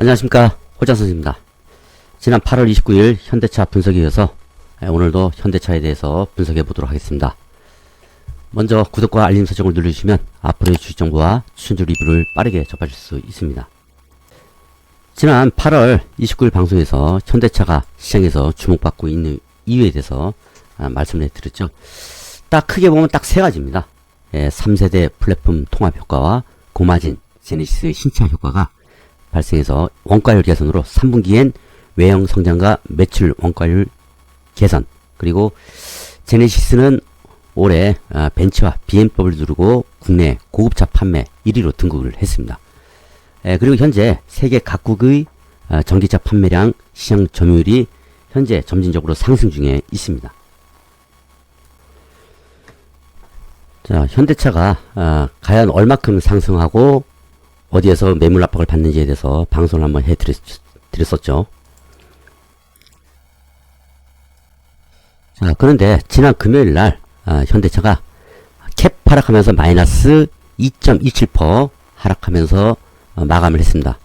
안녕하십니까 호장선생입니다. 지난 8월 29일 현대차 분석에 이어서 예, 오늘도 현대차에 대해서 분석해 보도록 하겠습니다. 먼저 구독과 알림 설정을 누르시면 앞으로의 주식 정보와 추천주 리뷰를 빠르게 접하실 수 있습니다. 지난 8월 29일 방송에서 현대차가 시장에서 주목받고 있는 이유에 대해서 아, 말씀을 드렸죠. 딱 크게 보면 딱 세 가지입니다. 예, 3세대 플랫폼 통합 효과와 고마진 제네시스의 신차 효과가 발생해서 원가율 개선으로 3분기엔 외형 성장과 매출 원가율 개선 그리고 제네시스는 올해 아, 벤츠와 BMW를 두르고 국내 고급차 판매 1위로 등극을 했습니다. 에, 그리고 현재 세계 각국의 아, 전기차 판매량 시장 점유율이 현재 점진적으로 상승 중에 있습니다. 자, 현대차가 아, 과연 얼마큼 상승하고 어디에서 매물 압박을 받는지에 대해서 방송을 한번 해드렸었죠. 자, 그런데 지난 금요일 날 아, 현대차가 캡 하락하면서 마이너스 2.27% 하락하면서 어, 마감을 했습니다.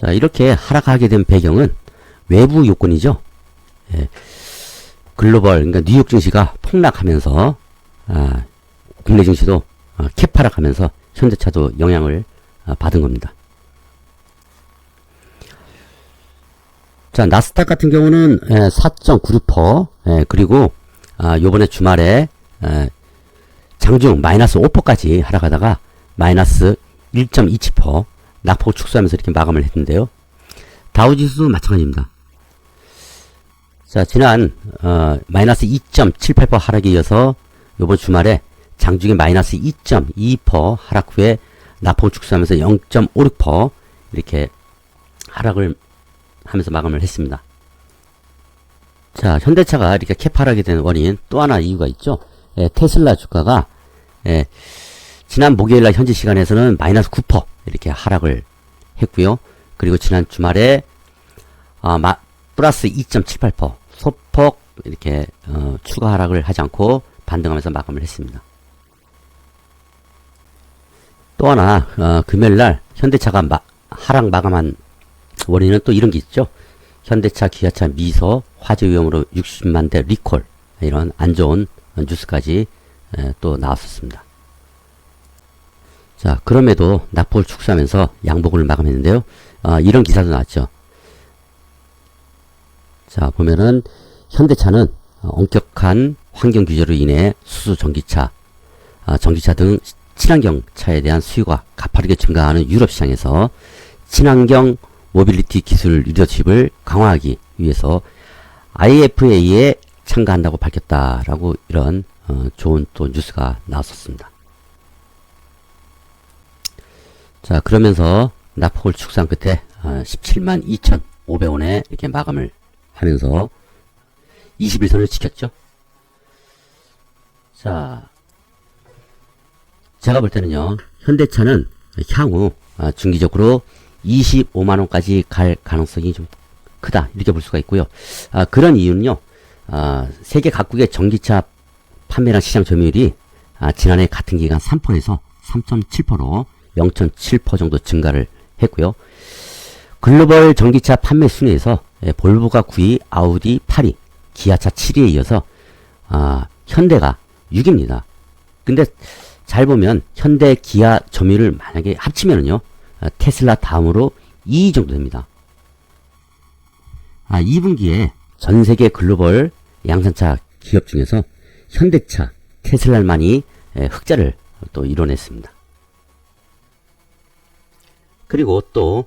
자, 이렇게 하락하게 된 배경은 외부 요건이죠. 예, 글로벌, 그러니까 뉴욕 증시가 폭락하면서 아, 국내 증시도 어, 캡 하락하면서 현대차도 영향을 어, 받은 겁니다. 자, 나스닥 같은 경우는 4.96%, 예, 그리고 아, 요번에 주말에 에, 장중 마이너스 5%까지 하락하다가 마이너스 1.27% 낙폭 축소하면서 이렇게 마감을 했는데요. 다우지수도 마찬가지입니다. 자, 지난 어, 마이너스 2.78% 하락에 이어서 요번 주말에 장중에 마이너스 2.2% 하락 후에 낙폭 축소하면서 0.56% 이렇게 하락을 하면서 마감을 했습니다. 자, 현대차가 이렇게 캐파하게 된 원인 또 하나 이유가 있죠. 예, 테슬라 주가가 예, 지난 목요일날 현지 시간에서는 마이너스 9% 이렇게 하락을 했고요. 그리고 지난 주말에 아, 마, 플러스 2.78% 소폭 이렇게 어, 추가 하락을 하지 않고 반등하면서 마감을 했습니다. 또 하나 어, 금요일날 현대차가 마, 하락 마감한 원인은 또 이런 게 있죠. 현대차, 기아차, 미소, 화재 위험으로 60만 대 리콜 이런 안 좋은 뉴스까지 에, 또 나왔었습니다. 자, 그럼에도 낙폭을 축소하면서 양복을 마감했는데요. 어, 이런 기사도 나왔죠. 자, 보면은 현대차는 어, 엄격한 환경 규제로 인해 수소 전기차, 아, 전기차 등 친환경 차에 대한 수요가 가파르게 증가하는 유럽 시장에서 친환경 모빌리티 기술 리더십을 강화하기 위해서 IFA에 참가한다고 밝혔다라고 이런 어, 좋은 또 뉴스가 나왔었습니다. 자 그러면서 낙폭을 축소한 끝에 어, 17만 2,500원에 이렇게 마감을 하면서 21선을 지켰죠. 자 제가 볼 때는요 현대차는 향후 어, 중기적으로 25만원까지 갈 가능성이 좀 크다. 이렇게 볼 수가 있고요. 아, 그런 이유는요, 아, 세계 각국의 전기차 판매량 시장 점유율이 아, 지난해 같은 기간 3%에서 3.7%로 0.7% 정도 증가를 했고요. 글로벌 전기차 판매 순위에서 예, 볼보가 9위, 아우디 8위, 기아차 7위에 이어서 아, 현대가 6위입니다. 근데 잘 보면 현대, 기아 점유율을 만약에 합치면은요. 아, 테슬라 다음으로 2위 정도 됩니다. 아, 2분기에 전 세계 글로벌 양산차 기업 중에서 현대차, 테슬라만이 흑자를 또 이뤄냈습니다. 그리고 또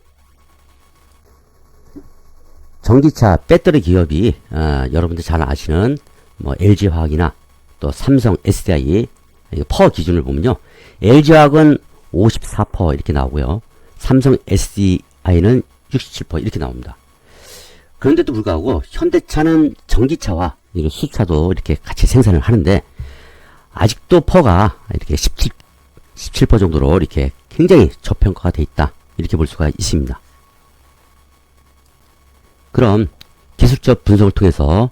전기차 배터리 기업이 아, 여러분들 잘 아시는 뭐 LG화학이나 또 삼성 SDI 퍼 기준을 보면요. LG화학은 54% 이렇게 나오고요. 삼성 SDI는 67% 이렇게 나옵니다. 그런데도 불구하고 현대차는 전기차와 수차도 이렇게 같이 생산을 하는데 아직도 퍼가 이렇게 17, 17% 정도로 이렇게 굉장히 저평가가 돼 있다. 이렇게 볼 수가 있습니다. 그럼 기술적 분석을 통해서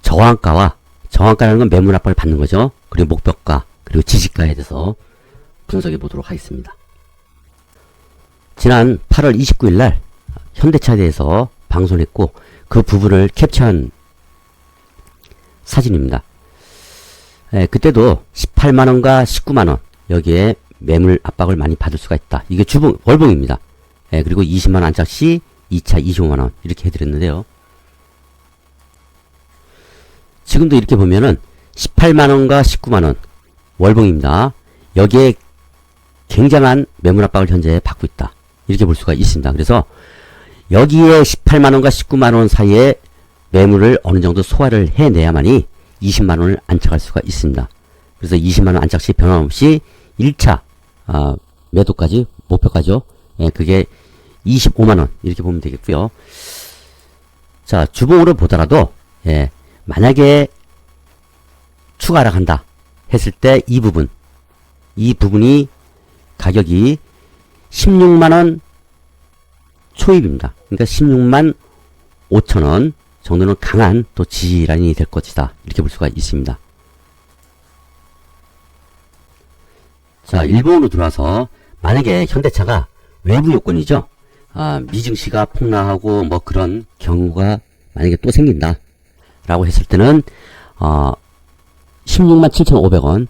저항가와 저항가라는 건 매물 압박을 받는 거죠. 그리고 목표가 그리고 지지가에 대해서 분석해 보도록 하겠습니다. 지난 8월 29일 날 현대차에 대해서 방송했고 그 부분을 캡처한 사진입니다. 예, 그때도 18만원과 19만원 여기에 매물 압박을 많이 받을 수가 있다. 이게 주봉, 월봉입니다. 예, 그리고 20만원 안착 시 2차 25만원 이렇게 해드렸는데요. 지금도 이렇게 보면은 18만원과 19만원 월봉입니다. 여기에 굉장한 매물 압박을 현재 받고 있다. 이렇게 볼 수가 있습니다. 그래서 여기에 18만원과 19만원 사이에 매물을 어느 정도 소화를 해내야만이 20만원을 안착할 수가 있습니다. 그래서 20만원 안착 시 변함없이 1차 아, 매도까지 목표가죠. 예, 그게 25만원 이렇게 보면 되겠고요. 자 주봉으로 보더라도 예, 만약에 추가 하락한다 했을 때 이 부분 이 부분이 가격이 16만원 초입입니다. 그러니까 16만 5천원 정도는 강한 또 지지라인이 될 것이다. 이렇게 볼 수가 있습니다. 자, 일본으로 들어와서 만약에 현대차가 외부 요건이죠. 아, 미증시가 폭락하고 뭐 그런 경우가 만약에 또 생긴다. 라고 했을 때는 어, 16만 7,500원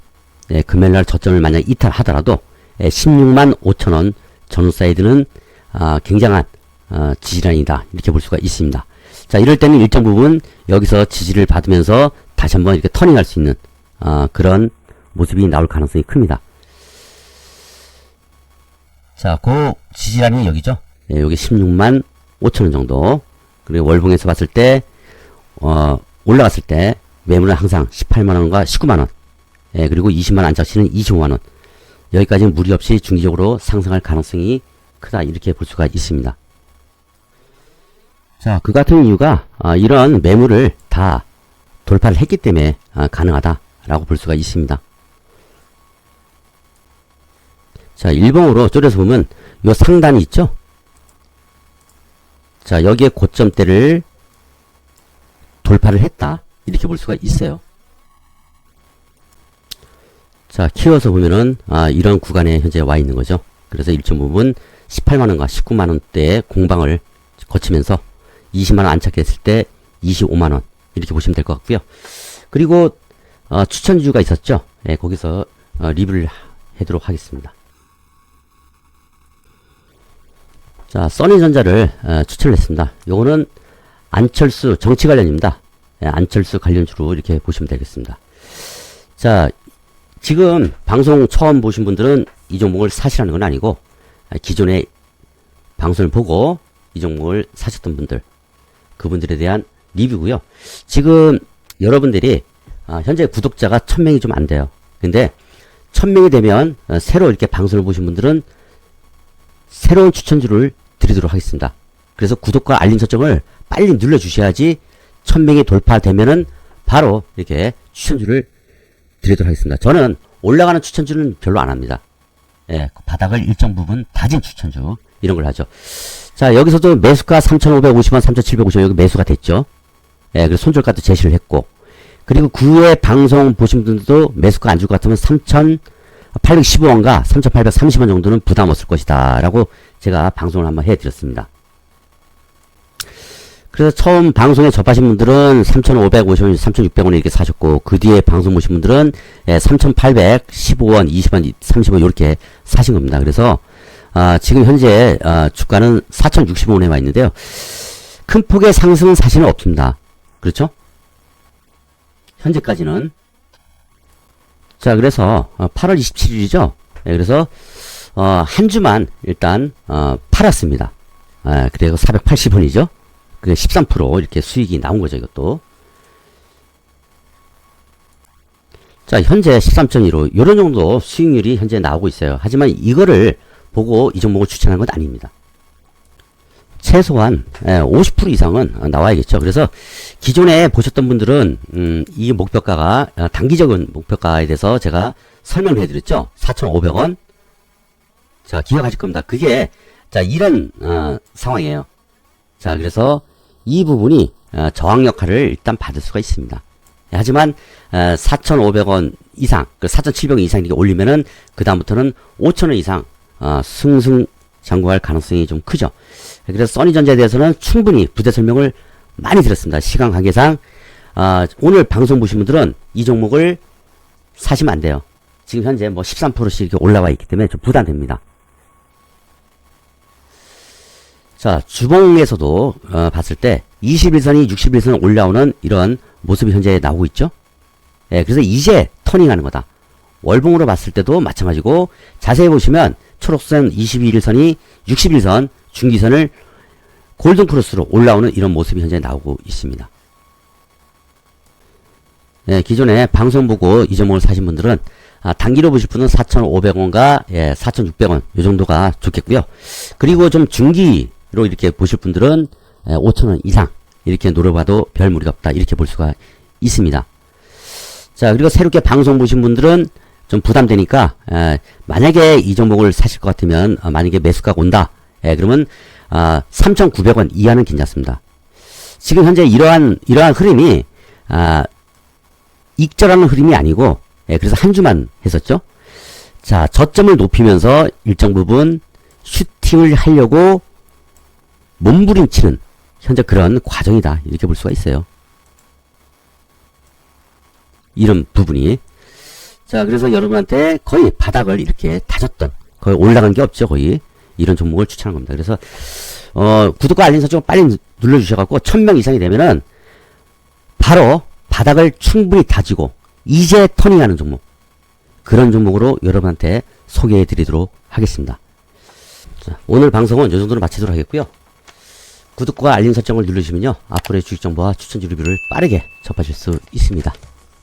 예, 금요일날 저점을 만약 이탈하더라도 예, 16만 5천원 전후 사이드는 아, 굉장한 어, 지지라인이다 이렇게 볼 수가 있습니다. 자 이럴 때는 일정 부분 여기서 지지를 받으면서 다시 한번 이렇게 터닝할 수 있는 어, 그런 모습이 나올 가능성이 큽니다. 자, 그 지지라인이 여기죠. 예, 여기 16만 5천원 정도. 그리고 월봉에서 봤을 때, 어, 올라갔을 때, 매물은 항상 18만원과 19만원. 예, 그리고 20만원 안착시는 25만원. 여기까지는 무리 없이 중기적으로 상승할 가능성이 크다. 이렇게 볼 수가 있습니다. 자, 그 같은 이유가, 아, 이런 매물을 다 돌파를 했기 때문에 아, 가능하다라고 볼 수가 있습니다. 자, 일봉으로 쪼려서 보면 요 상단이 있죠? 자, 여기에 고점대를 돌파를 했다. 이렇게 볼 수가 있어요. 자, 키워서 보면은 아, 이런 구간에 현재 와 있는 거죠. 그래서 일정 부분 18만원과 19만원대의 공방을 거치면서 20만원 안착했을 때 25만원 이렇게 보시면 될 것 같고요. 그리고 어, 추천주가 있었죠. 네, 거기서 어, 리뷰를 하도록 하겠습니다. 자, 써니전자를 어, 추천을 했습니다. 요거는 안철수 정치 관련입니다. 예, 안철수 관련 주로 이렇게 보시면 되겠습니다. 자, 지금 방송 처음 보신 분들은 이 종목을 사시라는 건 아니고 아, 기존에 방송을 보고 이 종목을 사셨던 분들 그분들에 대한 리뷰고요. 지금 여러분들이 아, 현재 구독자가 1000명이 좀 안 돼요. 근데 1000명이 되면 어, 새로 이렇게 방송을 보신 분들은 새로운 추천주를 드리도록 하겠습니다. 그래서 구독과 알림 설정을 빨리 눌러주셔야지 1000명이 돌파되면은 바로 이렇게 추천주를 드리도록 하겠습니다. 저는 올라가는 추천주는 별로 안 합니다. 예, 그 바닥을 일정 부분 다진 추천주 이런 걸 하죠. 자 여기서도 매수가 3,550원, 3,750원 여기 매수가 됐죠. 예, 그리고 손절가도 제시를 했고 그리고 그 후에 방송 보신 분들도 매수가 안 줄 것 같으면 3,815원과 3,830원 정도는 부담 없을 것이다 라고 제가 방송을 한번 해드렸습니다. 그래서 처음 방송에 접하신 분들은 3,550원, 3,600원 이렇게 사셨고 그 뒤에 방송 보신 분들은 예, 3,815원, 20원, 30원 이렇게 사신 겁니다. 그래서 아, 지금 현재 아, 주가는 4,060원에 와 있는데요. 큰 폭의 상승 사실은 없습니다. 그렇죠? 현재까지는 자 그래서 8월 27일이죠. 예, 그래서 어, 한 주만 일단 어, 팔았습니다. 예, 그리고 480원이죠. 그게 13% 이렇게 수익이 나온 거죠, 이것도. 자, 현재 13.15 요런 정도 수익률이 현재 나오고 있어요. 하지만 이거를 보고 이 종목을 추천한 건 아닙니다. 최소한 50% 예, 이상은 나와야겠죠. 그래서 기존에 보셨던 분들은 음, 이 목표가가 어, 단기적인 목표가에 대해서 제가 설명해 드렸죠. 4,500원. 자, 기억하실 겁니다. 그게 자, 이런 어, 상황이에요. 자, 그래서 이 부분이 어, 저항 역할을 일단 받을 수가 있습니다. 하지만 4,500원 이상, 4,700원 그 이상 이렇게 올리면은 그 다음부터는 5,000원 이상 어, 승승 장고할 가능성이 좀 크죠. 그래서 써니전자에 대해서는 충분히 부대 설명을 많이 드렸습니다. 시간 관계상 아, 오늘 방송 보신 분들은 이 종목을 사시면 안 돼요. 지금 현재 뭐 13%씩 이렇게 올라와 있기 때문에 좀 부담됩니다. 자, 주봉에서도 어, 봤을 때 21선이 61선 올라오는 이런 모습이 현재 나오고 있죠. 예, 그래서 이제 터닝하는 거다. 월봉으로 봤을 때도 마찬가지고 자세히 보시면 초록선 21선이 61선 중기선을 골든 크로스로 올라오는 이런 모습이 현재 나오고 있습니다. 예, 기존에 방송 보고 이 종목을 사신 분들은 아, 단기로 보실 분은 4,500원과 예, 4,600원 요 정도가 좋겠고요. 그리고 좀 중기 로 이렇게 보실 분들은 예, 5,000원 이상 이렇게 노려봐도 별 무리가 없다 이렇게 볼 수가 있습니다. 자 그리고 새롭게 방송 보신 분들은 좀 부담되니까 에, 만약에 이 종목을 사실 것 같으면 어, 만약에 매수가가 온다 예, 그러면 아, 3,900원 이하는 괜찮습니다. 지금 현재 이러한 이러한 흐름이 아, 익절하는 흐름이 아니고 예, 그래서 한 주만 했었죠. 자 저점을 높이면서 일정 부분 슈팅을 하려고 몸부림치는 현재 그런 과정이다 이렇게 볼 수가 있어요. 이런 부분이 자 그래서 여러분한테 거의 바닥을 이렇게 다졌던 거의 올라간 게 없죠 거의 이런 종목을 추천한 겁니다. 그래서 어 구독과 알림 설정 빨리 눌러주셔갖고 1000명 이상이 되면은 바로 바닥을 충분히 다지고 이제 터닝하는 종목 그런 종목으로 여러분한테 소개해 드리도록 하겠습니다. 자, 오늘 방송은 이 정도로 마치도록 하겠고요. 구독과 알림 설정을 누르시면요 앞으로의 주식 정보와 추천주 리뷰를 빠르게 접하실 수 있습니다.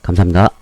감사합니다.